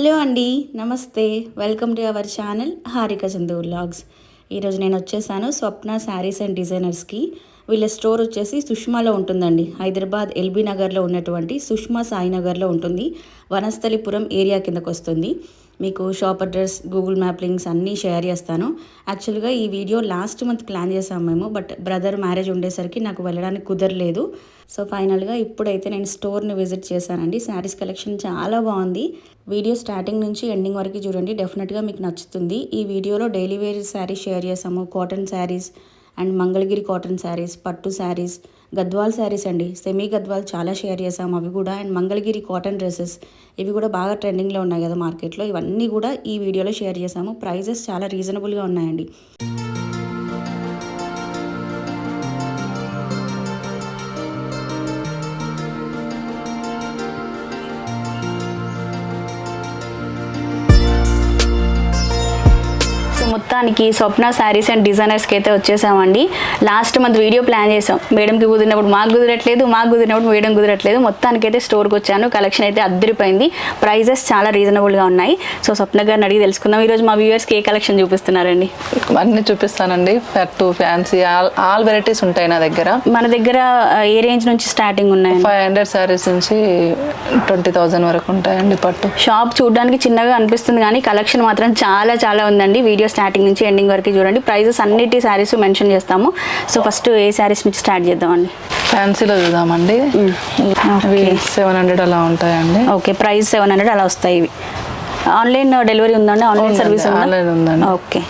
Hello అండి నమస్తే. Welcome to our channel Harika Chandu vlogs. ఈరోజు నేను వచ్చేసాను స్వప్న శారీస్ అండ్ డిజైనర్స్కి వీళ్ళ స్టోర్ వచ్చేసి సుష్మాలో ఉంటుందండి. హైదరాబాద్ ఎల్బీ నగర్లో ఉన్నటువంటి సుష్మా సాయినగర్లో ఉంటుంది. వనస్థలిపురం ఏరియా కిందకు వస్తుంది మీకు shop address Google map links అన్నీ షేర్ చేస్తాను. యాక్చువల్గా ఈ వీడియో లాస్ట్ మంత్ ప్లాన్ చేసాము మేము బట్ బ్రదర్ మ్యారేజ్ ఉండేసరికి నాకు వెళ్ళడానికి కుదరలేదు. సో ఫైనల్గా ఇప్పుడైతే నేను స్టోర్ని విజిట్ చేశానండి. శారీస్ కలెక్షన్ చాలా బాగుంది. వీడియో స్టార్టింగ్ నుంచి ఎండింగ్ వరకు చూడండి డెఫినెట్గా మీకు నచ్చుతుంది. ఈ వీడియోలో డైలీ వేర్ శారీస్ షేర్ చేసాము. Cotton sarees and Mangalagiri cotton sarees పట్టు శారీస్ గద్వాల్ శారీస్ అండి. సెమీ గద్వాల్ చాలా షేర్ చేసాము అవి కూడా అండ్ మంగళగిరి కాటన్ డ్రెస్సెస్. ఇవి కూడా బాగా ట్రెండింగ్లో ఉన్నాయి కదా మార్కెట్లో. ఇవన్నీ కూడా ఈ వీడియోలో షేర్ చేసాము ప్రైజెస్ చాలా రీజనబుల్గా ఉన్నాయండి. మొత్తానికి స్వప్న శారీస్ అండ్ డిజైనర్స్కి అయితే వచ్చేసామండి. లాస్ట్ మంత్ వీడియో ప్లాన్ చేసాం. మేడంకి కుదిరినప్పుడు మాకు కుదరట్లేదు మాకు కుదిరినప్పుడు మేడం కుదరట్లేదు. మొత్తానికి అయితే స్టోర్కి వచ్చాను. కలెక్షన్ అయితే అద్దరిపోయింది. ప్రైజెస్ చాలా రీజనబుల్గా ఉన్నాయి. సో స్వప్న గారిని అడిగి తెలుసుకుందాం. ఈరోజు మా వ్యూవర్స్కి ఏ కలెక్షన్ చూపిస్తున్నారండి? అన్ని చూపిస్తానండి. పట్టు ఫ్యాన్సీ ఆల్ ఆల్ వెరైటీస్ ఉంటాయి నా దగ్గర. మన దగ్గర ఏ రేంజ్ నుంచి స్టార్టింగ్ ఉన్నాయండి? ఫైవ్ హండ్రెడ్ శారీస్ నుంచి ట్వంటీ థౌజండ్ వరకు ఉంటాయండి పట్టు. షాప్ చూడడానికి చిన్నగా అనిపిస్తుంది కానీ కలెక్షన్ మాత్రం చాలా చాలా ఉందండి. వీడియో స్టార్టింగ్ నుంచి ఎండింగ్ వరకు చూడండి. ప్రైజెస్ అన్నిటి శారీస్ మెన్షన్ చేస్తాము. సో ఫస్ట్ ఏ శారీస్ నుంచి స్టార్ట్ చేద్దామండి. ఫ్యాన్సీలో చూద్దామండి. సెవెన్ హండ్రెడ్ అలా ఉంటాయండి. ఓకే ప్రైస్ సెవెన్ హండ్రెడ్ అలా వస్తాయి ఇవి. ఆన్లైన్ డెలివరీ ఉందండి ఆన్లైన్ సర్వీస్ ఆన్లైన్ ఉందండి. ఓకే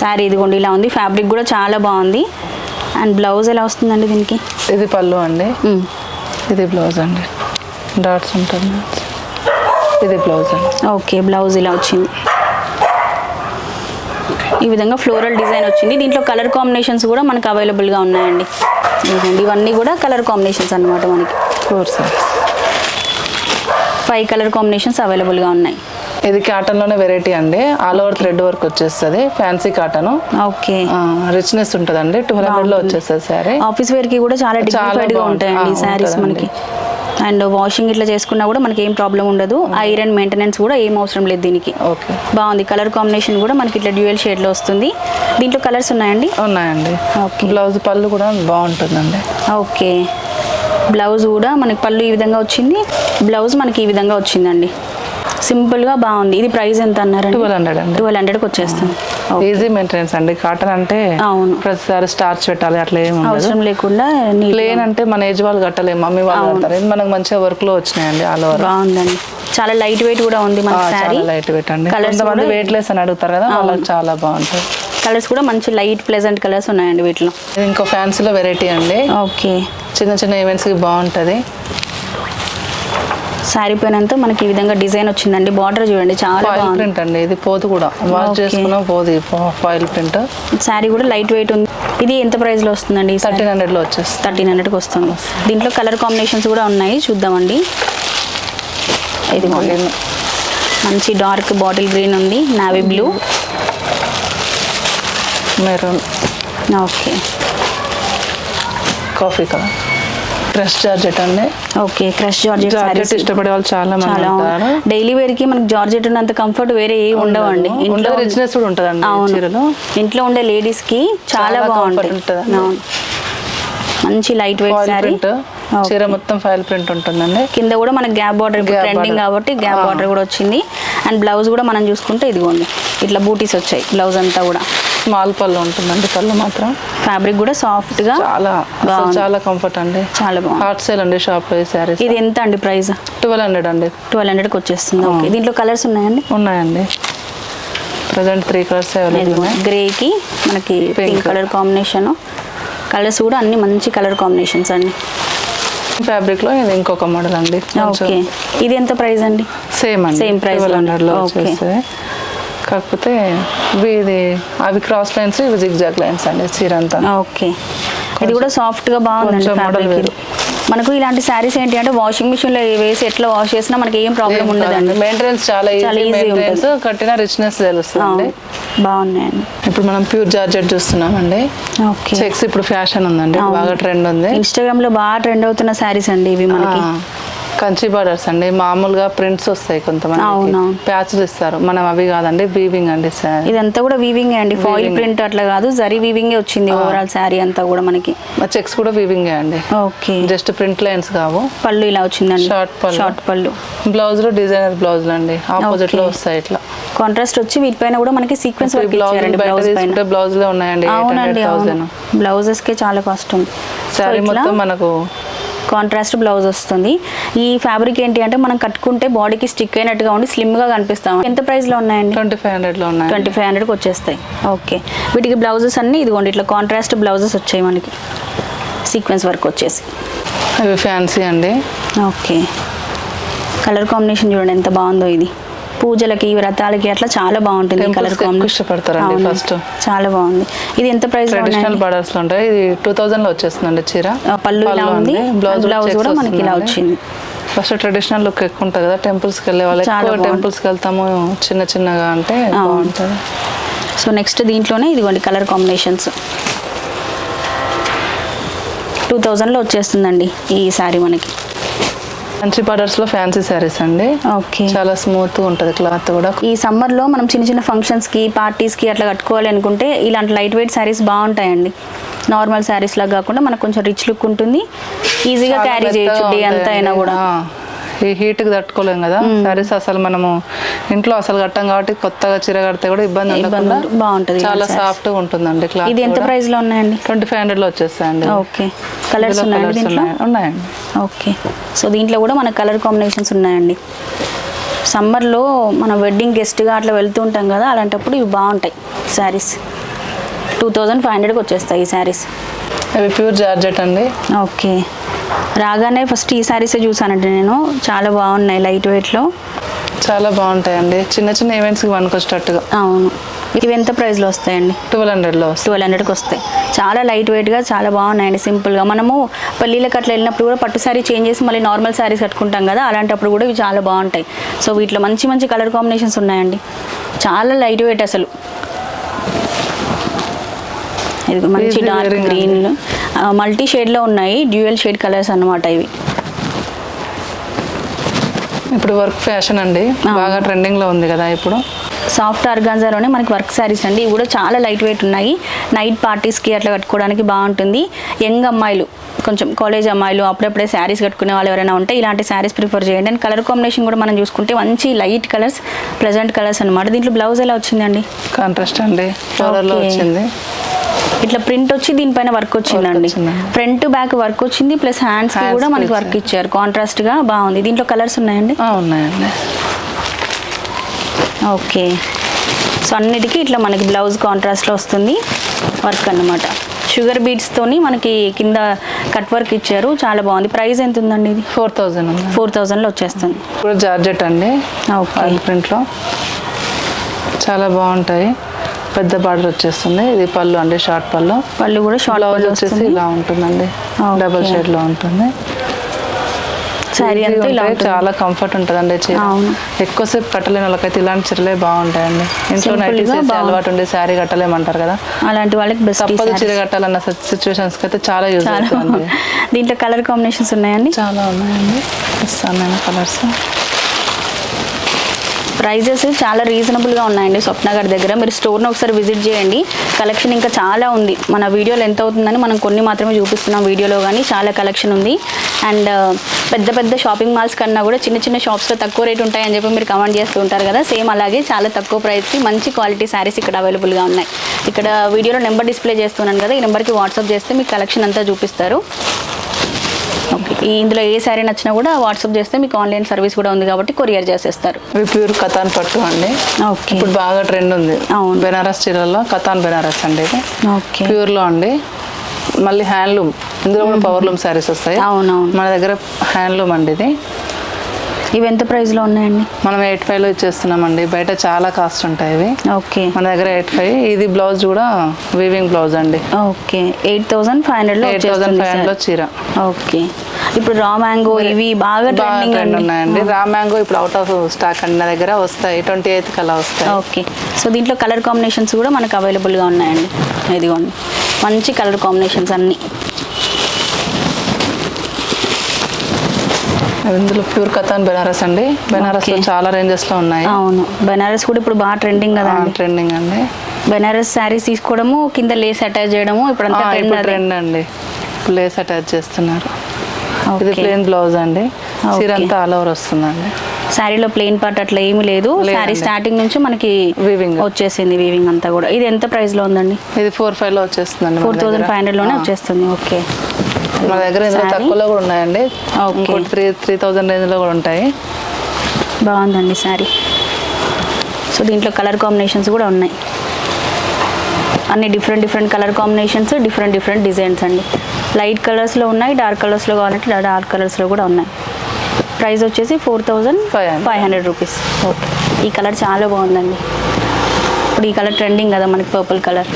శారీ ఇదిగోండి ఇలా ఉంది. ఫ్యాబ్రిక్ కూడా చాలా బాగుంది. అండ్ బ్లౌజ్ ఎలా వస్తుందండి దీనికి? ఇది పళ్ళు అండి. ఇది బ్లౌజ్ అండి. డాట్స్ ఉంటుంది ఇది బ్లౌజ్ అండి. ఓకే బ్లౌజ్ ఇలా వచ్చింది. ఈ విధంగా ఫ్లోరల్ డిజైన్ వచ్చింది. దీంట్లో కలర్ కాంబినేషన్స్ కూడా మనకు అవైలబుల్గా ఉన్నాయండి. ఇవన్నీ కూడా కలర్ కాంబినేషన్స్ అన్నమాట మనకి. Four sir five colour combinations అవైలబుల్గా ఉన్నాయి. ఇది కాటన్లోనే వెరైటీ అండి. ఆల్ ఓవర్ థ్రెడ్ వర్క్ వచ్చేస్తుంది. Fancy cotton okay. రిచ్నెస్ ఉంటుందండి. ట్వెల్వ్ హండ్రెడ్లో వచ్చేస్తుంది శారీ ఆఫీస్ వేర్కి కూడా చాలా డిగ్నిఫైడ్గా బాగుంటుంది. ఉంటాయండి ఉంటుందండి. మనకి. అండ్ వాషింగ్ ఇట్లా చేసుకున్నా కూడా మనకి ఏం ప్రాబ్లం ఉండదు. ఐరన్ మెయింటెనెన్స్ కూడా ఏం అవసరం లేదు దీనికి. ఓకే. బాగుంది. కలర్ కాంబినేషన్ కూడా మనకి ఇట్లా డ్యూయల్ షేడ్లో వస్తుంది. దీంట్లో కలర్స్ ఉన్నాయండి? ఉన్నాయండి. ఓకే. బ్లౌజ్ పళ్ళు కూడా బాగుంటుందండి. ఓకే. బ్లౌజ్ కూడా మనకి పళ్ళు ఈ విధంగా వచ్చింది. బ్లౌజ్ మనకి ఈ విధంగా వచ్చిందండి. సింపుల్గా బాగుంది. ఇది ప్రైస్ ఎంత అన్నారండి ట్వెల్వ్ హండ్రెడ్ అండి. ట్వెల్వ్ హండ్రెడ్కి వచ్చేస్తుంది. ఈజీ మెయింటెనెన్స్ అండి. కాటన్ అంటే అవును. ప్రతిసారి స్టార్చ్ పెట్టాలి అట్లా ఏమి అవసరం లేకుండా ప్లేన్ అంటే మన ఏజ్ వాళ్ళు కట్టలేము మమ్మీ వాళ్ళు కడతారు. ఇది మనకు మంచిగా వర్క్లో వచ్చినాయండి ఆల్ ఓవర్. బాగుందండి. చాలా లైట్ వెయిట్ కూడా ఉంది మన శారీ లైట్ వెయిట్ అండి. కొంతమంది వెయిట్ లెస్ అని అడుగుతారు కదా వాళ్ళకి చాలా బాగుంటుంది. కలర్స్ కూడా మంచి లైట్ ప్లెజెంట్ కలర్స్ ఉన్నాయండి వీటిలో. ఇంకో ఫ్యాన్సీలో వెరైటీ అండి. ఓకే. చిన్న చిన్న ఈవెంట్స్కి బాగుంటది. శారీ పైనంత మనకి ఈ విధంగా డిజైన్ వచ్చిందండి. బార్డర్ చూడండి చాలా ప్రింట్ అండి ఇది పోదు కూడా. వాష్. చేసుకున్న పోదు ఫాయిల్ ప్రింట్ శారీ కూడా లైట్ వెయిట్ ఉంది. ఇది ఎంత ప్రైస్లో వస్తుందండి థర్టీన్ హండ్రెడ్లో వచ్చేస్తుంది. థర్టీన్ హండ్రెడ్కి వస్తుంది. దీంట్లో కలర్ కాంబినేషన్స్ కూడా ఉన్నాయి చూద్దామండి. ఇది మంచి డార్క్ బాటిల్ గ్రీన్ ఉంది navy blue maroon okay coffee colour crush georgette అండి. Okay crush georgette georgette sarees ఇష్టపడే వాళ్ళు చాలా మంది ఉంటారు. డైలీ వేర్కి మనకి జార్జెట్ ఉన్నంత కంఫర్ట్ వేరే ఏ ఉండవండి. ఇంట్లో రిచ్నెస్ కూడా ఉంటుందండి చీరలో. ఇంట్లో ఉండే లేడీస్కి చాలా. అవును. మంచి లైట్ వెయిట్ ప్రింట్ చీర మొత్తం ఫైల్ ప్రింట్ ఉంటుందండి. కింద కూడా మనకి గ్యాప్ బార్డర్ ట్రెండింగ్. కాబట్టి గ్యాప్ బార్డర్ కూడా వచ్చింది. అండ్ బ్లౌజ్ కూడా మనం చూసుకుంటే ఇదిగోండి. ఇట్లా బూటీస్ వచ్చాయి. బ్లౌజ్ అంతా కూడా. స్మాల్ పళ్ళు ఉంటుందండి పళ్ళు మాత్రం. ఫ్యాబ్రిక్ కూడా సాఫ్ట్గా చాలా. చాలా కంఫర్ట్ అండి. చాలా బాగుంది. హాట్ సేల్ అండి షాప్ శారీస్ ఇది ఎంత అండి ప్రైస్ ట్వెల్వ్ హండ్రెడ్ అండి. ట్వెల్వ్ హండ్రెడ్కి వచ్చేస్తుంది. ఓకే దీంట్లో కలర్స్ ఉన్నాయండి? ఉన్నాయండి. ప్రజెంట్ త్రీ కలర్స్ గ్రేకి మనకి. పింక్ కలర్ కాంబినేషన్ కలర్స్ కూడా అన్ని మంచి కలర్ కాంబినేషన్స్ అండి. ఫ్యాబ్రిక్లో ఇది ఇంకొక మోడల్ అండి. ఓకే ఇది ఎంత ప్రైస్ అండి? సేమ్ అండి. ట్వెల్వ్లోనే. హండ్రెడ్లో కాకపోతే ఇవి ఇది అవి క్రాస్ లైన్స్ ఇవి జిగ్జాగ్ లైన్స్ అండి చీర అంతా ఓకే. ఇది కూడా సాఫ్ట్గా బాగుందండి కొంచెం model ఫ్యాబ్రిక్ వేరు. మనకు ఇలాంటి శారీస్ ఏంటి అంటే వాషింగ్ మిషన్లో వేసి ఎట్లా వాష్ చేసినా మనకి ఏం ప్రాబ్లం ఉండదండి. మెయింటెనెన్స్ చాలా ఈజీ మెయింటెనెన్స్ కట్టిన రిచ్నెస్ తెలుస్తుంది. బాగున్నాయండి. ఇప్పుడు మనం ప్యూర్ జార్జెట్ చూస్తున్నామండి. ఓకే. చెక్స్ ఇప్పుడు ఫ్యాషన్ ఉందండి. బాగా ట్రెండ్ ఉంది. ఇన్స్టాగ్రామ్లో బాగా ట్రెండ్ అవుతున్న శారీస్ అండి ఇవి మనకి. కంచి బార్డర్స్ అండి. మామూలుగా ప్రింట్స్ వస్తాయి కొంతమంది. ప్యాచ్లు ఇస్తారు. మనం అవి కాదండి వీవింగ్ అండి సార్. ఇదంతా కూడా వీవింగ్ అండి. ఫాయిల్ ప్రింట్ అట్లా కాదు జరీ వీవింగ్ వచ్చింది ఓవరాల్ శారీ అంతా కూడా మనకి. చెక్స్ కూడా వీవింగ్ అండి. ఓకే. జస్ట్ ప్రింట్ లైన్స్ కావు. పళ్ళు ఇలా వచ్చిందండి. Short పళ్ళు. షార్ట్ పళ్ళు. బ్లౌజ్లో డిజైనర్ బ్లౌజ్ అండి. ఆపోజిట్లో. వస్తాయి ఇట్లా. కాంట్రాస్ట్ వచ్చి వీటిపైన కూడా మనకి సీక్వెన్స్ వర్క్ బ్లౌజ్ ఇచ్చారండి బ్లౌజ్ పైన. బ్లౌజ్లో ఉన్నాయండి అవునండి బ్లౌజెస్కి చాలా కాస్ట్ ఉంది. శారీ మొత్తం మనకు కాంట్రాస్ట్ బ్లౌజ్ వస్తుంది. ఈ ఫ్యాబ్రిక్ ఏంటి అంటే మనం కట్టుకుంటే బాడీకి స్టిక్ అయినట్టుగా ఉండి స్లిమ్గా కనిపిస్తాం. ఎంత ప్రైస్లో ఉన్నాయండి? ట్వంటీ ఫైవ్ హండ్రెడ్లో ఉన్నాయి. ట్వంటీ ఫైవ్ హండ్రెడ్కి వచ్చేస్తాయి. ఓకే. వీటికి బ్లౌజెస్ అన్నీ ఇదిగోండి ఇట్లా కాంట్రాస్ట్ బ్లౌజెస్ వచ్చాయి మనకి. సీక్వెన్స్ వర్క్ వచ్చేసి. ఇవి ఫ్యాన్సీ అండి. ఓకే. కలర్ కాంబినేషన్ చూడండి ఎంత బాగుందో ఇది. పూజలకి వ్రతాలకి అట్లా చాలా బాగుంటుంది కలర్ ఇష్టపడతారండి first. చాలా బాగుంది. ఇది ఎంత ప్రైస్ ట్రెడిషనల్ బార్డర్స్లో ఉంటాయి. ఇది టూ థౌజండ్లో వచ్చేస్తుందండి చీర. పళ్ళు ఇలా ఉంది. బ్లౌజ్ బ్లౌజ్ కూడా మనకి ఇలా వచ్చింది. ఫస్ట్ ట్రెడిషనల్ లుక్ ఎక్కువ ఉంటుంది కదా టెంపుల్స్కి వెళ్ళే వాళ్ళు ఎక్కువ బాగుంది. టెంపుల్స్కి వెళ్తాము చిన్న చిన్నగా అంటే. బాగుంటుంది. సో నెక్స్ట్ దీంట్లోనే ఇదిగోండి కలర్ కాంబినేషన్స్ టూ థౌజండ్లో వచ్చేస్తుందండి ఈ శారీ మనకి. మంచి బార్డర్స్లో ఫ్యాన్సీ శారీస్ అండి. ఓకే చాలా స్మూత్ ఉంటది క్లాత్ కూడా. ఈ సమ్మర్లో మనం చిన్న చిన్న ఫంక్షన్స్కి పార్టీస్కి అట్లా కట్టుకోవాలి అనుకుంటే ఇలాంటి లైట్ వెయిట్ శారీస్ బాగుంటాయండి. నార్మల్ శారీస్ లాగా కాకుండా మనకు కొంచెం రిచ్ లుక్ ఉంటుంది. ఈజీగా క్యారీ చేయొచ్చు డే అంతా అయినా. కూడా. ఈ హీట్కి తట్టుకోలేం కదా. శారీస్ అసలు మనము ఇంట్లో అసలు కట్టాం కాబట్టి కొత్తగా చీర కడితే కూడా ఇబ్బంది ఉండకుండా. బాగుంటది చాలా. సాఫ్ట్గా ఉంటుందండి క్లాత్ ఇది ఎంత ప్రైస్లో ఉన్నాయండి? ట్వంటీ ఫైవ్ హండ్రెడ్లో వచ్చేస్తాయండి. ఓకే. కలర్స్ ఉన్నాయండి దీంట్లో? ఉన్నాయండి. ఓకే. సో దీంట్లో కూడా మన కలర్ కాంబినేషన్స్ ఉన్నాయండి. సమ్మర్లో మనం వెడ్డింగ్ గెస్ట్గా అట్లా వెళ్తూ ఉంటాం కదా అలాంటప్పుడు ఇవి బాగుంటాయి శారీస్. టూ థౌజండ్ ఫైవ్ హండ్రెడ్కి వచ్చేస్తాయి ఈ శారీస్. ఇవి ప్యూర్ జార్జెట్ అండి. ఓకే. రాగానే ఫస్ట్ ఈ శారీసే చూసానండి నేను. చాలా బాగున్నాయి లైట్ వెయిట్లో. చాలా బాగుంటాయండి. చిన్న చిన్న ఈవెంట్స్కి పనికొచ్చేటట్టుగా. అవును. ఇవి ఎంత ప్రైస్లో వస్తాయండి? ట్వెల్వ్ హండ్రెడ్లో ట్వెల్వ్ హండ్రెడ్కి వస్తాయి. చాలా లైట్ వెయిట్గా చాలా బాగున్నాయండి సింపుల్గా. మనము పెళ్ళిళ్ళకి అట్లా వెళ్ళినప్పుడు కూడా పట్టు శారీ చేంజ్ చేసి మళ్ళీ నార్మల్ శారీస్ కట్టుకుంటాం కదా అలాంటప్పుడు కూడా ఇవి చాలా బాగుంటాయి. సో వీటిలో మంచి మంచి కలర్ కాంబినేషన్స్ ఉన్నాయండి. చాలా లైట్ వెయిట్ అసలు. ఇది మంచి డార్క్ గ్రీన్ మల్టీ షేడ్లో ఉన్నాయి. డ్యూయల్ షేడ్ కలర్స్ అన్నమాట ఇవి. ఇప్పుడు వర్క్ ఫ్యాషన్ అండి. బాగా ట్రెండింగ్లో ఉంది కదా ఇప్పుడు. సాఫ్ట్ ఆర్గాన్జాలోనే మనకి వర్క్ శారీస్ అండి. ఇవి కూడా చాలా లైట్ వెయిట్ ఉన్నాయి. నైట్ పార్టీస్కి అట్లా కట్టుకోవడానికి బాగుంటుంది. యంగ్ అమ్మాయిలు కొంచెం కాలేజ్ అమ్మాయిలు అప్పుడప్పుడే శారీస్ కట్టుకునే వాళ్ళు ఎవరైనా ఉంటే ఇలాంటి శారీస్ ప్రిఫర్ చేయండి. అండ్ కలర్ కాంబినేషన్ కూడా మనం చూసుకుంటే మంచి లైట్ కలర్స్ ప్లెజెంట్ కలర్స్ అనమాట దీంట్లో బ్లౌజ్ ఎలా వచ్చిందండి? కాంట్రాస్ట్ అండి. ఫ్లోరల్లో Okay. వచ్చింది. ఇట్లా ప్రింట్ వచ్చి దీనిపైన వర్క్ వచ్చిందండి. ఫ్రంట్ బ్యాక్ వర్క్ వచ్చింది ప్లస్ హ్యాండ్స్ కూడా మనకి వర్క్ ఇచ్చారు. కాంట్రాస్ట్గా బాగుంది. దీంట్లో కలర్స్ ఉన్నాయండి? ఓకే. సో అన్నిటికీ ఇట్లా మనకి బ్లౌజ్ కాంట్రాస్ట్లో వస్తుంది వర్క్ అన్నమాట. షుగర్ బీట్స్తోని మనకి కింద కట్ వర్క్ ఇచ్చారు. చాలా బాగుంది. ప్రైస్ ఎంత ఉందండి ఇది ఫోర్ థౌజండ్ ఫోర్ థౌజండ్లో వచ్చేస్తుంది. ఇప్పుడు జార్జెట్ అండి ప్రింట్లో చాలా బాగుంటాయి. పెద్ద బార్డర్ వచ్చేస్తుంది. ఇది పళ్ళు అండి షార్ట్ పళ్ళు. పళ్ళు కూడా షార్ట్ బ్లౌజ్ పళ్ళు వచ్చేసి ఇలా ఉంటుందండి. డబల్ షేడ్లో ఉంటుంది. అంతా ఇలా చాలా కంఫర్ట్ ఉంటుందండి చీర. అవును. ఎక్కువసేపు కట్టలేని వాళ్ళకైతే ఇలాంటి చీరలే బాగుంటాయండి. ఇంట్లో Simple నైట్గా బాగుంది. అలవాటు ఉండి శారీ కట్టలేమంటారు కదా. అలాంటి వాళ్ళకి బెస్ట్ తప్పదు చీర కట్టాలన్న సిచ్యువేషన్స్ అయితే చాలా యూజ్ అవుతుంది దీంట్లో కలర్ కాంబినేషన్స్ ఉన్నాయండి? చాలా ఉన్నాయండి. ఇస్తాను నేను కలర్స్ ప్రైజెస్ చాలా రీజనబుల్గా ఉన్నాయండి స్వప్న గారి దగ్గర. మీరు స్టోర్ని ఒకసారి విజిట్ చేయండి. కలెక్షన్ ఇంకా చాలా ఉంది. మన వీడియోలో ఎంత అవుతుందని మనం కొన్ని మాత్రమే చూపిస్తున్నాం వీడియోలో కానీ చాలా కలెక్షన్ ఉంది. అండ్ పెద్ద పెద్ద షాపింగ్ మాల్స్ కన్నా కూడా చిన్న చిన్న షాప్స్లో తక్కువ రేట్ ఉంటాయని చెప్పి మీరు కమెంట్ చేస్తూ ఉంటారు కదా. సేమ్ అలాగే చాలా తక్కువ ప్రైస్కి మంచి క్వాలిటీ శారీస్ ఇక్కడ అవైలబుల్గా ఉన్నాయి. ఇక్కడ వీడియోలో నెంబర్ డిస్ప్లే చేస్తున్నాను కదా. ఈ నెంబర్కి వాట్సాప్ చేస్తే మీకు కలెక్షన్ అంతా చూపిస్తారు. ఓకే. ఇందులో ఏ శారీ నచ్చినా కూడా వాట్సాప్ చేస్తే మీకు ఆన్లైన్ సర్వీస్ కూడా ఉంది కాబట్టి కొరియర్ చేసేస్తారు. ఇవి ప్యూర్ కథాన్ పట్టు అండి. ఓకే. ఇప్పుడు బాగా ట్రెండ్ ఉంది. అవును. బెనారస్ చీరల్లో కథాన్ బెనారస్ అండి ఇది. ఓకే. ప్యూర్లో అండి. మళ్ళీ హ్యాండ్లూమ్. ఇందులో కూడా పవర్ లూమ్ శారీస్ వస్తాయి. అవునవును. మన దగ్గర హ్యాండ్లూమ్ అండి ఇది. ఇవి ఎంత ప్రైస్లో ఉన్నాయండి? మనం ఎయిట్ ఫైవ్లో ఇచ్చేస్తున్నామండి. బయట చాలా కాస్ట్ ఉంటాయి ఇవి. ఓకే. మన దగ్గర ఎయిట్ ఫైవ్. ఇది బ్లౌజ్ కూడా వీవింగ్ బ్లౌజ్ అండి. ఓకే. ఎయిట్ థౌసండ్ ఫైవ్ హండ్రెడ్లో ఎయిట్ థౌసండ్ ఫైవ్ హండ్రెడ్ చీర. ఓకే. ఇప్పుడు రా మ్యాంగో ఇవి బాగా ట్రెండింగ్ ఉన్నాయండి రా మ్యాంగో ఇప్పుడు అవుట్ ఆఫ్ స్టాక్ అండి. నా దగ్గర వస్తాయి. ట్వంటీ ఎయిత్ కల్లా వస్తాయి. ఓకే. సో దీంట్లో కలర్ కాంబినేషన్స్ కూడా మనకు అవైలబుల్గా ఉన్నాయండి. ఇదిగోండి. మంచి కలర్ కాంబినేషన్స్ అన్నీ. ఇందులో ప్యూర్ కథాన్ బెనారస్ అండి. బెనారస్లో. చాలా రేంజెస్లో ఉన్నాయి. అవును. బెనారస్ కూడా ఇప్పుడు బాగా ట్రెండింగ్ కదా ట్రెండింగ్ అండి. బెనారస్ శారీస్ తీసుకోవడము కింద లేస్ అటాచ్ చేయడము ఇప్పుడు అంతా ట్రెండ్ అండి. లేస్ అటాచ్ చేస్తున్నారు. ఇది ప్లేన్ బ్లౌజ్ అండి. చీర అంతా ఆల్ ఓవర్ వస్తుందండి. శారీలో ప్లెయిన్ పార్ట్ అట్లా ఏమీ లేదు. శారీ స్టార్టింగ్ నుంచి మనకి Weaving. వచ్చేసింది వీవింగ్ అంతా కూడా. ఇది ఎంత ప్రైస్లో ఉందండి? ఇది ఫోర్ ఫైవ్లో వచ్చేస్తుందండి మన ఫోర్ థౌసండ్. ఫైవ్ హండ్రెడ్లోనే. వచ్చేస్తుంది. ఓకే. మన దగ్గర ఇందులో. తక్కువలో కూడా ఉన్నాయండి. ఇంకోటి త్రీ త్రీ థౌసండ్ రేంజ్లో కూడా ఉంటాయి. బాగుందండి శారీ సో దీంట్లో కలర్ కాంబినేషన్స్ కూడా ఉన్నాయి. అన్ని different different colour combinations different different designs అండి. లైట్ కలర్స్లో ఉన్నాయి డార్క్ కలర్స్లో కావాలంటే డార్క్ కలర్స్లో కూడా ఉన్నాయి. ప్రైస్ వచ్చేసి four thousand 500. Five hundred rupees okay ఈ కలర్ చాలా బాగుందండి. ఇప్పుడు ఈ కలర్ ట్రెండింగ్ కదా మనకి పర్పుల్ కలర్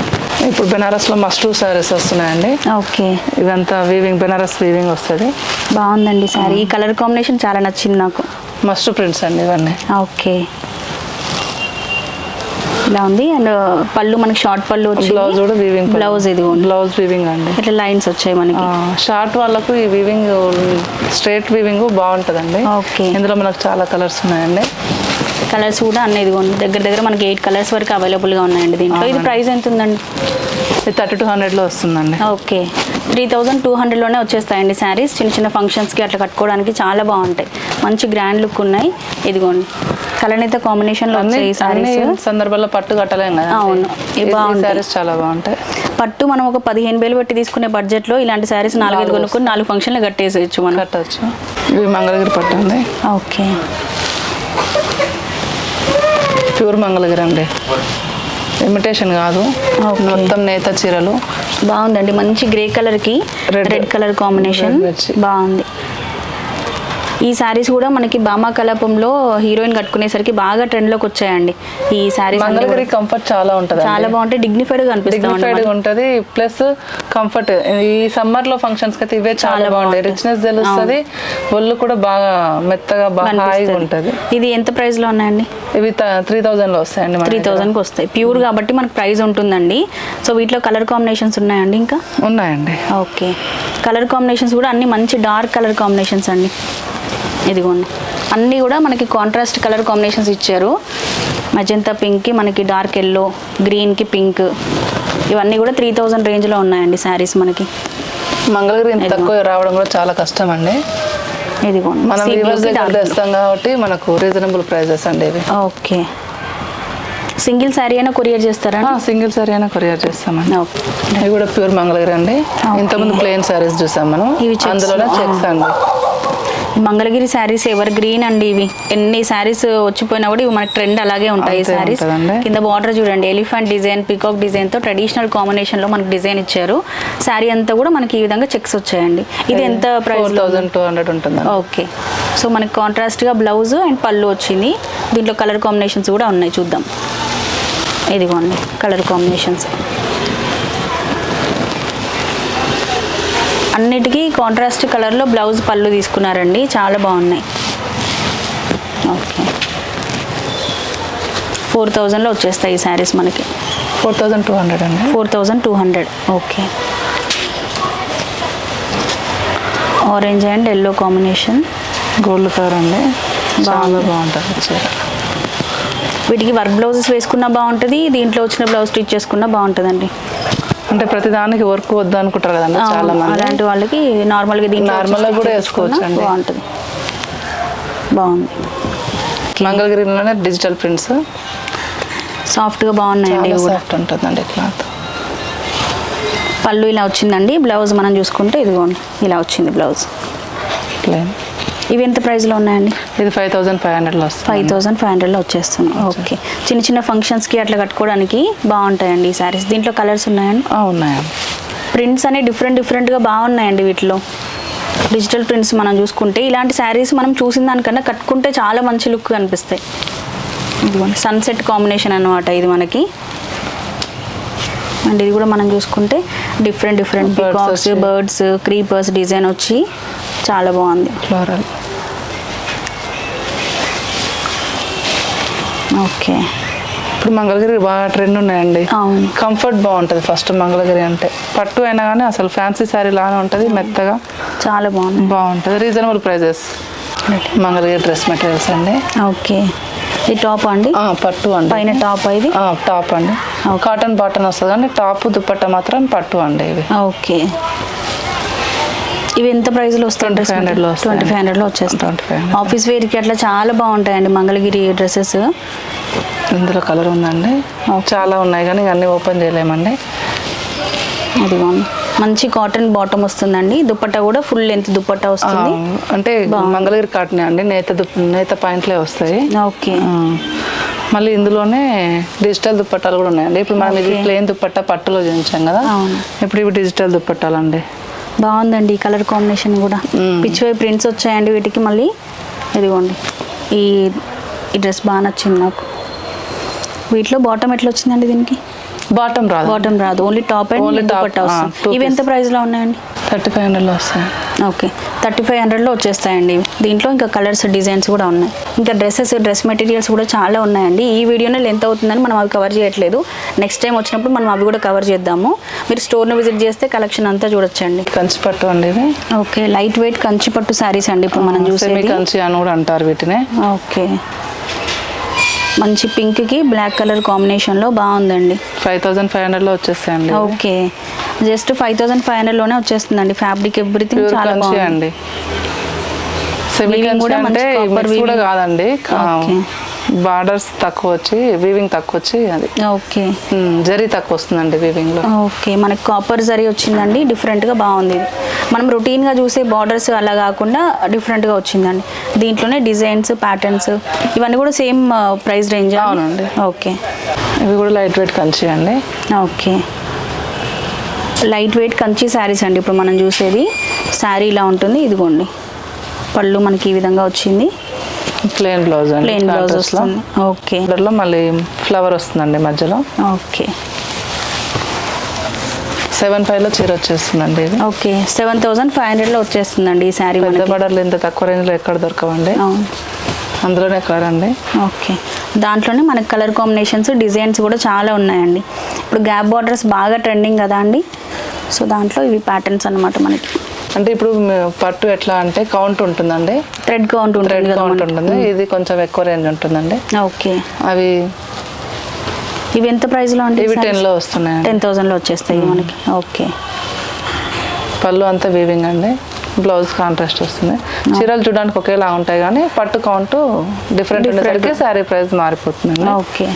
ఇప్పుడు బెనారస్లో మస్ట్ సారీస్ వస్తున్నాయండి. ఓకే. ఇదంతా వీవింగ్ బెనారస్ వీవింగ్ వస్తుంది. బాగుందండి శారీ. ఈ కలర్ కాంబినేషన్ చాలా నచ్చింది నాకు. మస్ట్ ప్రింట్స్ అండి ఇవన్నీ. ఓకే. ఇలా ఉంది. అండ్ పళ్ళు మనకి షార్ట్ పళ్ళు బ్లౌజ్ కూడా వీవింగ్ బ్లౌజ్ ఇది బ్లౌజ్ వీవింగ్ అండి. ఇట్లా లైన్స్ వచ్చాయి మనకి. షార్ట్ వాళ్ళకు ఈ వీవింగ్ స్ట్రేట్ వీవింగ్ బాగుంటుందండి. Okay. ఇందులో మనకు చాలా కలర్స్ ఉన్నాయండి. కలర్స్ కూడా అన్ని ఇదిగోండి దగ్గర దగ్గర మనకి ఎయిట్ కలర్స్ వరకు available గా ఉన్నాయండి దీంట్లో. ఇది. ప్రైస్ ఎంత ఉందండి థర్టీ టూ హండ్రెడ్లో వస్తుందండి. ఓకే. త్రీ థౌజండ్ టూ హండ్రెడ్లోనే వచ్చేస్తాయండి శారీస్. చిన్న చిన్న ఫంక్షన్స్కి అట్లా కట్టుకోవడానికి చాలా బాగుంటాయి. మంచి గ్రాండ్ లుక్ ఉన్నాయి. ఇదిగోండి కలనేత కాంబినేషన్లో వచ్చాయి శారీస్. సందర్భాల్లో పట్టు కట్టలేం కదా అవును. ఇవి బాగుంటాయి. చాలా బాగుంటాయి. పట్టు మనం ఒక పదిహేను వేలు పెట్టి తీసుకునే బడ్జెట్లో ఇలాంటి శారీస్ నాలుగైదు నాలుగు కొనుక్కొని నాలుగు ఫంక్షన్లు కట్టేసేయచ్చు మనం. కట్టవచ్చు ఇవి మంగళగిరి పట్టు అండి ఓకే. ప్యూర్ మంగళగిరి అండి ఇమిటేషన్ కాదు. మొత్తం నేత చీరలు. బాగుందండి. మంచి గ్రే కలర్కి. Red colour combination. బాగుంది. ఈ శారీస్ కూడా మనకి బామా కలాపంలో హీరోయిన్ కట్టుకునేసరికి బాగా ట్రెండ్లోకి వచ్చాయండి. ఈ శారీస్ కంఫర్ట్ చాలా ఉంటుంది చాలా బాగుంటాయి. డిగ్నిఫైడ్ కనిపిస్తాయి ఉంటది. ప్లస్ కంఫర్ట్ ఈ సమ్మర్లో ఫంక్షన్స్కి అయితే ఇవే చాలా బాగుంటాయి. రిచ్నెస్ తెలుస్తుంది. ఒళ్ళు కూడా బాగా మెత్తగా బాగా హాయిగా ఉంటది. ఇది ఎంత ప్రైస్లో ఉన్నాయండి? ఇవి త్రీ థౌజండ్లో వస్తాయండి త్రీ దగ్గర. థౌజండ్కి వస్తాయి. ప్యూర్ కాబట్టి మనకు ప్రైస్ ఉంటుందండి. సో వీటిలో కలర్ కాంబినేషన్స్ ఉన్నాయండి ఇంకా? ఉన్నాయండి. ఓకే. కలర్ కాంబినేషన్స్ కూడా అన్ని మంచి డార్క్ కలర్ కాంబినేషన్స్ అండి. ఇదిగోండి. అన్నీ కూడా మనకి కాంట్రాస్ట్ కలర్ కాంబినేషన్స్ ఇచ్చారు. మజంతా పింక్కి మనకి డార్క్ ఎల్లో గ్రీన్కి పింక్. ఇవన్నీ కూడా త్రీ థౌజండ్ రేంజ్లో ఉన్నాయండి శారీస్ మనకి. మంగళగిరి ఇంత తక్కువ రావడం కూడా చాలా కష్టం అండి ఇదిగోండి మనం రివర్స్ దగ్గర. తెస్తాం కాబట్టి మనకు రీజనబుల్ ప్రైజెస్ అండి ఇవి. ఓకే. సింగిల్ శారీ అయినా కొరియర్ చేస్తారా? సింగిల్ సారీ అయినా కొరియర్ చేస్తామండి. ఇవి కూడా ప్యూర్ మంగళగిరి అండి. ఇంతకుముందు ప్లెయిన్ సారీస్ చూసాం మనం. అందులోనే చెక్స్ అండి. మంగళగిరి శారీస్ ఎవర్ గ్రీన్ అండి ఇవి. ఎన్ని శారీస్ వచ్చిపోయినా కూడా ఇవి మనకి ట్రెండ్ అలాగే ఉంటాయి శారీస్. కింద బార్డర్ చూడండి ఎలిఫెంట్ డిజైన్ పికాక్ డిజైన్తో ట్రెడిషనల్ కాంబినేషన్లో మనకి డిజైన్ ఇచ్చారు. శారీ అంతా కూడా మనకి ఈ విధంగా చెక్స్ వచ్చాయండి. ఇది ఎంత ప్రైస్ థౌజండ్ టూ హండ్రెడ్ ఉంటుందండి. ఓకే. సో మనకి కాంట్రాస్ట్గా బ్లౌజ్ అండ్ పళ్ళు వచ్చింది. దీంట్లో కలర్ కాంబినేషన్స్ కూడా ఉన్నాయి చూద్దాం. ఇదిగోండి కలర్ కాంబినేషన్స్ అన్నిటికీ కాంట్రాస్ట్ కలర్లో బ్లౌజ్ పళ్ళు తీసుకున్నారండి. చాలా బాగున్నాయి. ఓకే ఫోర్ థౌజండ్లో వచ్చేస్తాయి ఈ శారీస్ మనకి. ఫోర్ థౌజండ్ టూ హండ్రెడ్ అండి. Four thousand two hundred okay orange and yellow combination gold colour అండి. చాలా బాగుంటుంది చీర. వీటికి వర్క్ బ్లౌజెస్ వేసుకున్నా బాగుంటుంది దీంట్లో వచ్చిన బ్లౌజ్ స్టిచ్ చేసుకున్నా బాగుంటుందండి. అంటే ప్రతి దానికి వర్క్ వద్దు అనుకుంటారు కదండి చాలా మంది అలాంటి వాళ్ళకి నార్మల్గా దీంట్లో వచ్చి Normal గా stitch కూడా వేసుకోవచ్చు అండి. బాగుంటుంది బాగుంది. మంగళగిరిలోనే డిజిటల్ ప్రింట్స్ సాఫ్ట్గా బాగున్నాయండి సాఫ్ట్ ఉంటుందండి క్లాత్. పళ్ళు ఇలా వచ్చిందండి బ్లౌజ్ మనం చూసుకుంటే ఇదిగోండి ఇలా వచ్చింది బ్లౌజ్ ప్లేన్ ఇవి ఎంత ప్రైస్లో ఉన్నాయండి? ఇది ఫైవ్ థౌజండ్ ఫైవ్ హండ్రెడ్లో వస్తుంది. ఫైవ్ థౌజండ్ ఫైవ్ హండ్రెడ్లో వచ్చేస్తుంది. ఓకే. చిన్న చిన్న ఫంక్షన్స్కి అట్లా కట్టుకోవడానికి బాగుంటాయండి ఈ శారీస్. దీంట్లో కలర్స్ ఉన్నాయండి? ఉన్నాయండి. ప్రింట్స్ అనేవి డిఫరెంట్ డిఫరెంట్గా బాగున్నాయండి వీటిలో. డిజిటల్ ప్రింట్స్ మనం చూసుకుంటే ఇలాంటి శారీస్ మనం చూసిన దానికన్నా కట్టుకుంటే చాలా మంచి లుక్ కనిపిస్తాయి. ఇదిగోండి సన్సెట్ కాంబినేషన్ అన్నమాట ఇది మనకి. అండ్ ఇది కూడా మనం చూసుకుంటే different different peacocks. Birds creepers design వచ్చి చాలా బాగుంది. ఫ్లోరల్. ఓకే. ఇప్పుడు మంగళగిరి బాగా ట్రెండ్ ఉన్నాయండి. కంఫర్ట్ బాగుంటుంది ఫస్ట్ మంగళగిరి అంటే. పట్టు అయినా కానీ అసలు ఫ్యాన్సీ శారీ లానే ఉంటుంది మెత్తగా. చాలా బాగుంది. బాగుంటుంది. Reasonable prices Mangalagiri dress materials అండి. ఓకే. ఈ టాప్ అండి? పట్టు అండి. పైన టాప్ ఇది? టాప్ అండి. కాటన్ బాటన్ వస్తుంది కానీ టాప్ దుప్పట్ట మాత్రం పట్టు అండి ఇవి ఓకే. ఇవి ఎంత ప్రైస్లో వస్తాయి 2500 లో వస్తాయి. ట్వంటీ ఫైవ్ హండ్రెడ్లో వచ్చేస్తాయి 2500. ఆఫీస్ వేర్కి అట్లా చాలా బాగుంటాయండి మంగళగిరి డ్రెస్సెస్. ఇందులో కలర్ ఉందండి. చాలా ఉన్నాయి కానీ ఇక అన్నీ ఓపెన్ చేయలేమండి. అదిగోండి మంచి కాటన్ బాటమ్ వస్తుందండి. దుపట్టా కూడా ఫుల్ లెంత్ దుపట్టా వస్తుంది. అంటే మంగళగిరి కాటనే అండి. నేత దుప్ప నేత పాయింట్లే వస్తాయి. ఓకే. మళ్ళీ ఇందులోనే డిజిటల్ దుప్పట్టాలు కూడా ఉన్నాయండి. ఇప్పుడు మనం ఇది. ప్లేన్ దుప్పట్టా పట్టులో చేయించాం కదా. ఇప్పుడు ఇవి డిజిటల్ దుప్పట్టాలండి బాగుందండి ఈ కలర్ కాంబినేషన్ కూడా. పిచ్ వై ప్రింట్స్ వచ్చాయండి వీటికి మళ్ళీ. ఇదిగోండి. ఈ ఈ డ్రెస్ బాగా నచ్చింది నాకు. వీటిలో బాటమ్ ఎట్లా వచ్చిందండి దీనికి? బాటమ్ రాదు? బాటమ్ రాదు. ఓన్లీ టాప్ అండ్ వస్తుంది. two ఇవి ఎంత ప్రైస్లో ఉన్నాయండి? థర్టీ ఫైవ్ హండ్రెడ్లో వస్తాయి. ఓకే. థర్టీ ఫైవ్ హండ్రెడ్లో వచ్చేస్తాయండి. దీంట్లో ఇంకా కలర్స్ డిజైన్స్ కూడా ఉన్నాయి. ఇంకా డ్రెస్సెస్ డ్రెస్ మెటీరియల్స్ కూడా చాలా ఉన్నాయండి. ఈ వీడియోనే లెంత్ అవుతుందని మనం అవి కవర్ చేయట్లేదు. నెక్స్ట్ టైం వచ్చినప్పుడు మనం అవి కూడా కవర్ చేద్దాము. మీరు స్టోర్ను విజిట్ చేస్తే కలెక్షన్ అంతా చూడొచ్చండి. కంచి పట్టు అండి ఓకే. లైట్ వెయిట్ కంచి పట్టు శారీస్ అండి ఇప్పుడు మనం చూసేది. కంచి అని కూడా అంటారు వీటిని. ఓకే. మంచి పింక్కి బ్లాక్ కలర్ కాంబినేషన్లో బాగుందండి. ఫైవ్ థౌసండ్ ఫైవ్ హండ్రెడ్లో వచ్చేస్తాయండి. Okay. Just five thousand five హండ్రెడ్లోనే వచ్చేస్తుందండి. ఫ్యాబ్రిక్ ఎవ్రీథింగ్ చాలా బాగుంది. అండి. కూడా. కాదండి. బార్డర్స్ తక్కువ వచ్చి వీవింగ్ తక్కువ వచ్చి అది. ఓకే. జరీ తక్కువ వస్తుందండి వీవింగ్లో. ఓకే మనకి కాపర్ జరీ వచ్చిందండి డిఫరెంట్గా బాగుంది. ఇది మనం రొటీన్గా చూసే బార్డర్స్ అలా కాకుండా డిఫరెంట్గా వచ్చిందండి. దీంట్లోనే డిజైన్స్ ప్యాటర్న్స్ ఇవన్నీ కూడా సేమ్ ప్రైస్ రేంజ్ అవునండి. ఓకే. ఇవి కూడా లైట్ వెయిట్ కంచి అండి. Okay. Light weight Kanchi sarees అండి. ఇప్పుడు మనం చూసేది శారీ ఇలా ఉంటుంది ఇదిగోండి. పళ్ళు మనకి ఈ విధంగా వచ్చింది. ప్లెయిన్ బ్లౌజ్ అండి ప్లెయిన్ బ్లౌజ్లో. వస్తుంది. ఓకే లో మళ్ళీ ఫ్లవర్ వస్తుందండి మధ్యలో. ఓకే సెవెన్ ఫైవ్లో చీర వచ్చేస్తుందండి ఇది. ఓకే సెవెన్ థౌజండ్ ఫైవ్ హండ్రెడ్లో వచ్చేస్తుందండి ఈ శారీ పెద్ద బడర్లు ఇంత తక్కువ రేంజ్లో ఎక్కడ దొరకవండి? అందులోనే కలర్ అండి? ఓకే దాంట్లోనే మనకి కలర్ కాంబినేషన్స్ డిజైన్స్ కూడా చాలా ఉన్నాయండి. ఇప్పుడు గ్యాప్ బార్డర్స్ బాగా ట్రెండింగ్ కదా అండి? సో దాంట్లో ఇవి ప్యాటర్న్స్ అన్నమాట మనకి. అంటే ఇప్పుడు పట్టు ఎట్లా అంటే కౌంట్ ఉంటుందండి. థ్రెడ్ కౌంట్ ఉంటుంది కౌంట్. ఉంటుంది. ఇది కొంచెం ఎక్కువ రేంజ్ ఉంటుందండి. ఓకే. అవి ఇవి ఎంత ప్రైస్లో అండి ఇవి టెన్లో వస్తున్నాయండి. టెన్ థౌజండ్లో వచ్చేస్తాయి మనకి. ఓకే. పళ్ళు అంతా వీవింగ్ అండి. బ్లౌజ్ కాంట్రాస్ట్ వస్తుంది. చీరలు చూడడానికి ఒకేలా ఉంటాయి కానీ పట్టు కౌంట్ డిఫరెంట్ ఉండేసరికి శారీ ప్రైస్ మారిపోతుందండి. ఓకే.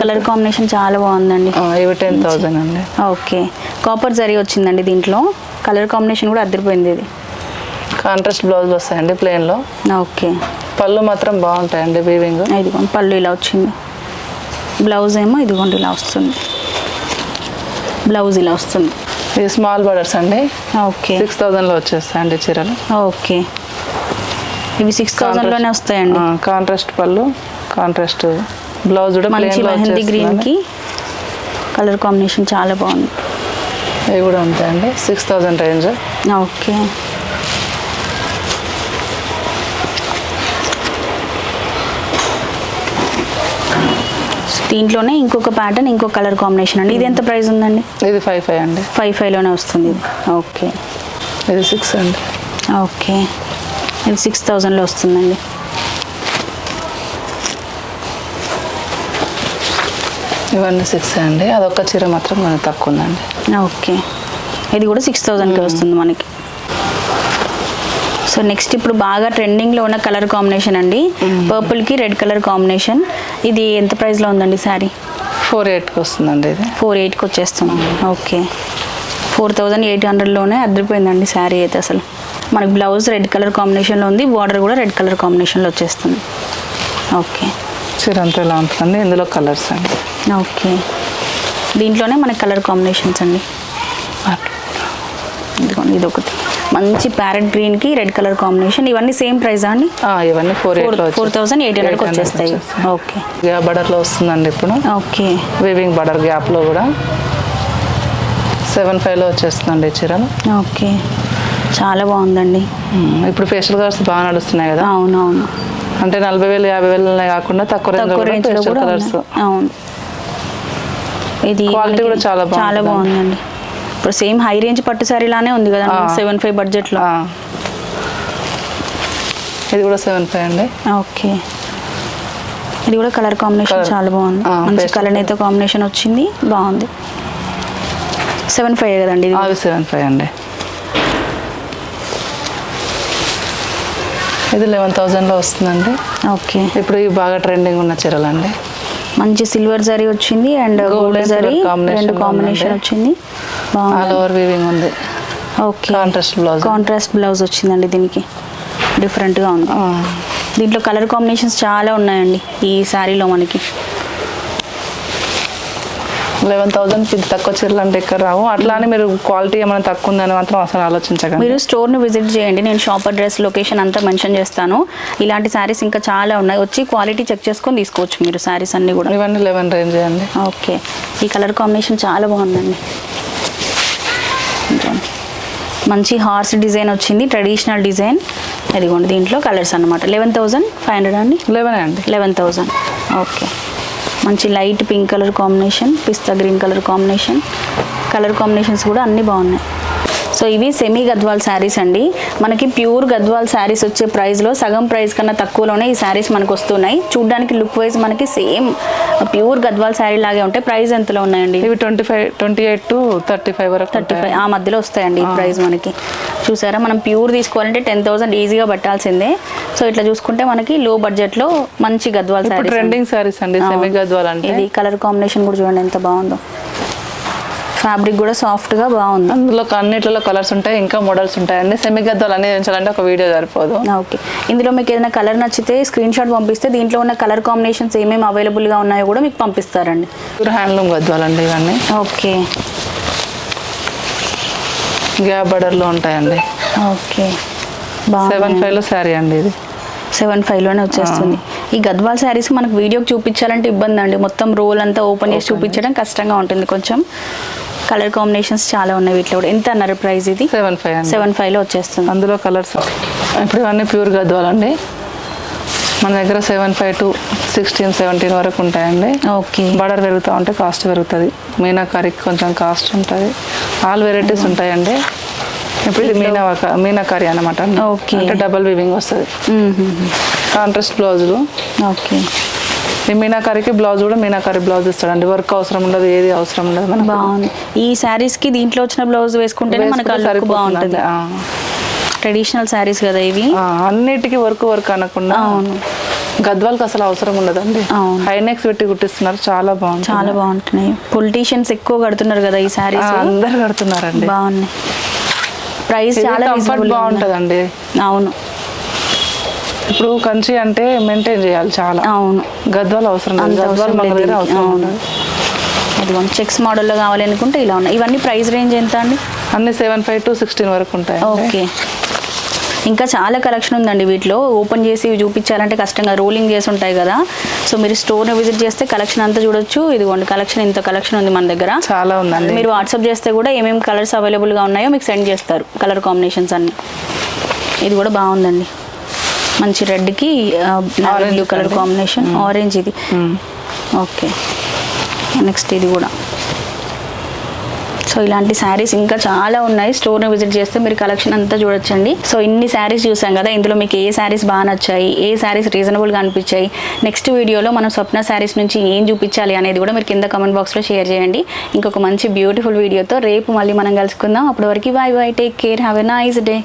కలర్ కాంబినేషన్ చాలా బాగుందండి. ఇవి టెన్ థౌజండ్ అండి. ఓకే. కాపర్ జరీ వచ్చిందండి దీంట్లో. కలర్ కాంబినేషన్ కూడా అద్దరిపోయింది ఇది. కాంట్రాస్ట్ బ్లౌజ్ వస్తాయండి ప్లెయిన్లో ఓకే. పళ్ళు మాత్రం బాగుంటాయండి వీవింగ్ ఇదిగోండి పళ్ళు ఇలా వచ్చింది. బ్లౌజ్ ఏమో ఇదిగోండి ఇలా వస్తుంది. బ్లౌజ్ ఇలా వస్తుంది. ఇది స్మాల్ బర్డర్స్ అండి. ఓకే. సిక్స్ థౌజండ్లో వచ్చేస్తాయండి చీరలు. ఓకే. ఇవి సిక్స్ థౌజండ్లోనే వస్తాయండి. కాంట్రాస్ట్ పళ్ళు కాంట్రాస్ట్ బ్లౌజ్ కూడా మంచి మెహందీ గ్రీన్కి. కలర్ కాంబినేషన్ చాలా బాగుంది. ఇవి కూడా ఉంటాయండి సిక్స్ థౌజండ్ రేంజ్ ఓకే. దీంట్లోనే ఇంకొక ప్యాటర్న్ ఇంకొక కలర్ కాంబినేషన్ అండి. ఇది ఎంత ప్రైస్ ఉందండి? ఇది ఫైవ్ ఫైవ్ అండి. ఫైవ్ ఫైవ్లోనే వస్తుంది ఓకే. ఇది సిక్స్ అండి. ఓకే. ఇది సిక్స్ థౌజండ్లో వస్తుందండి. ఇవన్నీ సిక్స్ అండి. అదొక్క చీర మాత్రం కొంచెం తక్కువ ఉందండి ఓకే. ఇది కూడా సిక్స్ థౌజండ్కి వస్తుంది మనకి. సో నెక్స్ట్ ఇప్పుడు బాగా ట్రెండింగ్లో ఉన్న కలర్ కాంబినేషన్ అండి. పర్పుల్కి రెడ్ కలర్ కాంబినేషన్ ఇది ఎంత ప్రైస్లో ఉందండి శారీ ఫోర్ ఎయిట్కి వస్తుందండి ఇది. ఫోర్ ఎయిట్కి వచ్చేస్తుంది. ఓకే. ఫోర్ థౌజండ్ ఎయిట్ హండ్రెడ్లోనే అదిరిపోయిందండి శారీ అయితే అసలు. మనకి బ్లౌజ్ రెడ్ కలర్ కాంబినేషన్లో ఉంది బార్డర్ కూడా రెడ్ కలర్ కాంబినేషన్లో వచ్చేస్తుంది. ఓకే. చీర అంతా ఇలా ఉంటుందండి? ఇందులో కలర్స్ అండి. ఓకే. దీంట్లోనే మనకి కలర్ కాంబినేషన్స్ అండి. ఇదిగోండి ఇది ఒకటి మంచి ప్యారెట్ గ్రీన్కి రెడ్ కలర్ కాంబినేషన్ ఇవన్నీ సేమ్ ప్రైజా అండి? ఇవన్నీ ఫోర్ ఫోర్ థౌసండ్ ఎయిట్ హండ్రెడ్కి వచ్చేస్తాయి. ఓకే. బడర్లో వస్తుందండి ఇప్పుడు. ఓకే. వీవింగ్ బడర్ గ్యాప్లో కూడా. సెవెన్ ఫైవ్లో వచ్చేస్తుందండి చీరలు. ఓకే. చాలా బాగుందండి. ఇప్పుడు ఫేషియల్ కలర్స్ బాగా నడుస్తున్నాయి కదా? అవునవును. అంటే నలభై వేలు యాభై వేలు కాకుండా తక్కువ రేంజ్ కలర్స్. అవును. ఇది మనకి కూడా చాలా చాలా. బాగుందండి. ఇప్పుడు సేమ్ హై రేంజ్ పట్టు సారీ లానే ఉంది కదా. సెవెన్ ఫైవ్ బడ్జెట్లో ఇది కూడా సెవెన్ ఫైవ్ అండి. ఓకే. ఇది కూడా కలర్ కాంబినేషన్. చాలా బాగుంది. మంచి కలర్ అయితే కాంబినేషన్ వచ్చింది. బాగుంది. సెవెన్ ఫైవ్ కదండి ఇది? సెవెన్ ఫైవ్ అండి. ఇది లెవెన్ థౌజండ్లో వస్తుందండి. ఓకే. ఇప్పుడు ఇవి బాగా ట్రెండింగ్ ఉన్న చీరలు అండి మంచి సిల్వర్ జరీ వచ్చింది అండ్ గోల్డ్ జరీ రెండు కాంబినేషన్. వచ్చింది. ఆల్ ఓవర్ వీవింగ్ ఉంది. Okay. Contrast blouse contrast blouse వచ్చిందండి దీనికి. డిఫరెంట్గా ఉంది. దీంట్లో కలర్ కాంబినేషన్స్ చాలా ఉన్నాయండి ఈ శారీలో మనకి. లెవెన్ థౌసండ్ ఇది తక్కువ చీరలు అంటే ఎక్కడ రావు. అట్లా అని మీరు క్వాలిటీ ఏమైనా తక్కువ ఉందని మాత్రం అసలు ఆలోచించకండి. మీరు స్టోర్ని విజిట్ చేయండి. నేను షాప్ అడ్రస్ లొకేషన్ అంతా మెన్షన్ చేస్తాను. ఇలాంటి శారీస్ ఇంకా చాలా ఉన్నాయి. వచ్చి క్వాలిటీ చెక్ చేసుకొని తీసుకోవచ్చు మీరు శారీస్ అన్నీ కూడా. ఇవన్నీ లెవెన్ రేంజ్ అండి. ఓకే. ఈ కలర్ కాంబినేషన్ చాలా బాగుందండి. మంచి హార్స్ డిజైన్ వచ్చింది. ట్రెడిషనల్ డిజైన్ ఇదిగోండి దీంట్లో కలర్స్ అన్నమాట. లెవెన్ థౌజండ్ ఫైవ్ హండ్రెడ్ అండి? లెవెన్ అండి. Eleven thousand okay. మంచి లైట్ పింక్ కలర్ కాంబినేషన్ పిస్తా green colour combination. Colour combinations కూడా అన్నీ బాగున్నాయి. సో ఇవి సెమీ గద్వాల్ శారీస్ అండి. మనకి ప్యూర్ గద్వాల్ శారీస్ వచ్చే ప్రైస్లో సగం ప్రైస్ కన్నా తక్కువలోనే ఈ శారీస్ మనకు వస్తున్నాయి. చూడ్డానికి లుక్ వైజ్ మనకి సేమ్ ప్యూర్ గద్వాల్ శారీ లాగే ఉంటాయి ప్రైస్ ఎంతలో ఉన్నాయండి? ఇవి twenty five twenty eight to thirty five వరకు థర్టీ. ఫైవ్ ఆ మధ్యలో వస్తాయండి ఈ ప్రైస్ మనకి. చూసారా? మనం ప్యూర్ తీసుకోవాలంటే టెన్ థౌసండ్ ఈజీగా పట్టాల్సిందే. సో ఇట్లా చూసుకుంటే మనకి లో బడ్జెట్లో మంచి గద్వాల్ శారీస్ ట్రెండింగ్ సారీస్ అండి సెమీ గద్వాల్ అంటే. ఇది కలర్ కాంబినేషన్ కూడా చూడండి ఎంత బాగుందో. ఫ్యాబ్రిక్ కూడా సాఫ్ట్గా బాగుంది. అందులో అన్నిట్లలో కలర్స్ ఉంటాయి ఇంకా మోడల్స్ ఉంటాయండి సెమీ గద్వాలు అనేది ఉంచాలంటే ఒక వీడియో సరిపోదు. ఓకే. ఇందులో మీకు ఏదైనా కలర్ నచ్చితే స్క్రీన్ షాట్ పంపిస్తే దీంట్లో ఉన్న కలర్ కాంబినేషన్స్ ఏమేమి అవైలబుల్గా ఉన్నాయో కూడా మీకు పంపిస్తారండి. హ్యాండ్లూమ్ గద్వాలు అండి ఇవన్నీ. ఓకే. గ్యాప్ బర్డర్లో ఉంటాయండి. ఓకే. సెవెన్ ఫైవ్లో శారీ అండి ఇది. సెవెన్లోనే వచ్చేస్తుంది. ఈ గద్వాల్ శారీస్ మనకు వీడియోకి చూపించాలంటే ఇబ్బంది అండి మొత్తం రోల్ అంతా ఓపెన్ చేసి. చూపించడం కష్టంగా ఉంటుంది కొంచెం. కలర్ కాంబినేషన్స్ చాలా ఉన్నాయి వీటిలో కూడా. ఎంత అన్నారు ప్రైస్ ఇది? సెవెన్ ఫైవ్ సెవెన్లో వచ్చేస్తుంది. అందులో కలర్స్ ఇప్పుడు ఇవన్నీ ప్యూర్ గద్వాలండి మన దగ్గర seven five to sixteen seventeen వరకు ఉంటాయండి. ఓకే. బార్డర్ పెరుగుతూ ఉంటే కాస్ట్ పెరుగుతుంది. మీనాకారికి కొంచెం కాస్ట్ ఉంటుంది. ఆల్ వెరైటీస్ ఉంటాయండి. ఇప్పుడు ఇది మీనా మీనాకారి అనమాట Okay. అంటే డబల్ వివింగ్ వస్తుంది. కాంట్రాస్ట్ బ్లౌజులు. ఓకే. ఈ మీనాకారికి బ్లౌజ్ కూడా మీనాకారి బ్లౌజ్ ఇస్తాడండి. వర్క్ అవసరం ఉండదు ఏది అవసరం ఉండదు మనకు. బాగుంది. ఈ శారీస్కి దీంట్లో వచ్చిన బ్లౌజ్ వేసుకుంటేనే మనకు లుక్ బాగుంటుంది. ట్రెడిషనల్ శారీస్ కదా ఇవి? అన్నిటికీ వర్క్ వర్క్ అనకుండా అవును. గద్వాలకు అసలు అవసరం ఉండదండి. హైనెక్స్ పెట్టి కుట్టిస్తున్నారు చాలా బాగుంది చాలా బాగుంటున్నాయి. పొలిటీషియన్స్ ఎక్కువ కడుతున్నారు కదా ఈ శారీస్ అందరు కడుతున్నారండి. బాగున్నాయి. ప్రైస్ చాలా కంఫర్ట్. బాగుంటుందండి. అవును. ఇప్పుడు కంచి అంటే మెయింటైన్ చేయాలి చాలా. అవును. గద్వాలు అవసరం గద్వాలు మన దగ్గర. అవసరం. ఉండదు చెక్స్ మోడల్లో కావాలి అనుకుంటే ఇలా ఉన్నాయి. ఇవన్నీ ప్రైస్ రేంజ్ ఎంత అండి? అన్ని సెవెన్ ఫైవ్ టు సిక్స్టీన్ వరకు ఉంటాయి ఓకే. ఇంకా చాలా కలెక్షన్ ఉందండి వీటిలో. ఓపెన్ చేసి చూపించాలంటే కష్టంగా. రోలింగ్ చేసి ఉంటాయి కదా. సో మీరు స్టోర్ని విజిట్ చేస్తే కలెక్షన్ అంతా చూడొచ్చు. ఇదిగోండి కలెక్షన్ ఇంత కలెక్షన్ ఉంది మన దగ్గర. చాలా ఉందండి. మీరు వాట్సాప్ చేస్తే కూడా ఏమేమి కలర్స్ అవైలబుల్గా ఉన్నాయో మీకు సెండ్ చేస్తారు. కలర్ కాంబినేషన్స్ అన్ని. ఇది కూడా బాగుందండి. మంచి రెడ్కి బ్లూ కలర్. కాంబినేషన్. ఆరెంజ్ ఇది. మ్మ్. ఓకే. నెక్స్ట్ ఇది కూడా. సో ఇలాంటి శారీస్ ఇంకా చాలా ఉన్నాయి. స్టోర్ని విజిట్ చేస్తే మీరు కలెక్షన్ అంతా చూడొచ్చండి. సో ఇన్ని శారీస్ చూసాం కదా ఇందులో మీకు ఏ శారీస్ బాగా నచ్చాయి ఏ శారీస్ రీజనబుల్గా అనిపించాయి. నెక్స్ట్ వీడియోలో మనం స్వప్న శారీస్ నుంచి ఏం చూపించాలి అనేది కూడా మీరు కింద కమెంట్ బాక్స్లో షేర్ చేయండి. ఇంకొక మంచి బ్యూటిఫుల్ వీడియోతో రేపు మళ్ళీ మనం కలుసుకుందాం. అప్పటి వరకు bye bye take care have a nice day.